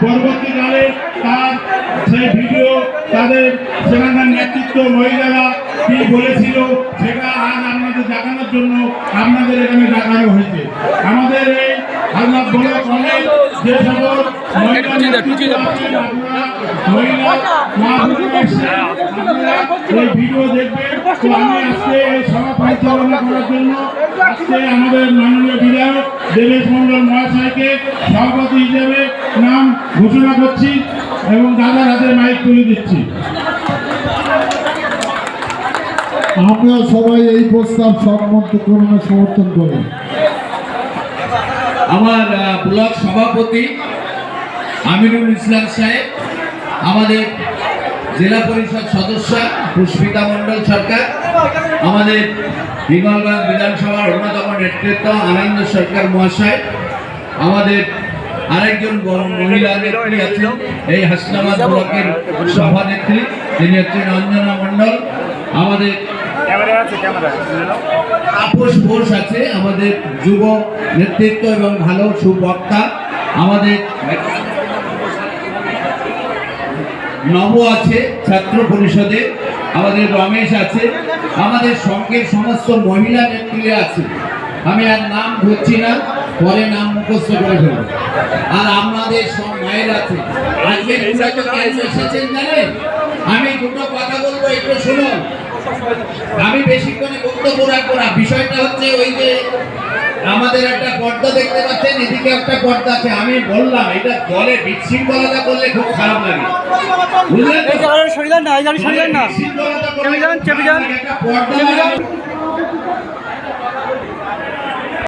পরবর্তীকালে তার সেই ভিডিও তাদের সেখানকার নেতৃত্ব মহিলারা কি বলেছিল সেটা আজ আপনাদের দেখানোর জন্য আপনাদের এখানে দেখানো হয়েছে। আমাদের এই আল্লাহ বলে কলেজ যে সকল এই ভিডিও দেখবেন। তো আমি আজকে সভা পরিচালনা করার জন্য আজকে আমাদের মাননীয় বিধায়ক দেবেশ মন্ডল মহাশয়কে সভাপতি হিসেবে নাম ঘোষণা করছি এবং দাদার হাতে মাইক তুলে দিচ্ছি। আমরা সবাই এই প্রস্তাব সম্মতক্রমে সমর্থন করি আমার ব্লক সভাপতি আমিরুল ইসলাম সাহেব আমাদের জেলা পরিষদ সদস্য পুষ্পিতা মণ্ডল সরকার, আমাদের বিমলগঞ্জ বিধানসভার অন্যতম নেতৃত্ব আনন্দ সরকার মহাশয়, আমাদের আরেকজন মহিলা নেত্রী আছেন, এই হাসনাবাদ ব্লকের সভানেত্রী তিনি হচ্ছেন অঞ্জনা মণ্ডল, আমাদের তাপস বোস আছে, আমাদের যুব নেতৃত্ব এবং ভালো সুবক্তা, আমাদের নব আছে, ছাত্র পরিষদে, আমাদের রমেশ আছে, আমাদের সঙ্গে সমস্ত মহিলা নেত্রীরা আছে। আমি আর নাম ধরছি না, পরে নাম মুখস্থ করে ফেলব। আর আমাদের সব মায়ের আছে। আজকে এসেছেন জানেন? আমি দুটো কথা বলব, একটু শুনুন। আমি বেশিক্ষণে বক্তব্য রাখব না। বিষয়টা হচ্ছে ওই যে আমাদের একটা পর্দা দেখতে পাচ্ছেন এদিকে একটা পর্দা আছে। আমি বললাম এটা জলে বিচ্ছিন্নতা করলে খুব খারাপ লাগে। বুঝলেন না এই না। বিশৃঙ্খলতা করলে চেপে যান, চেপে যান। চেপে যান। লাগানো-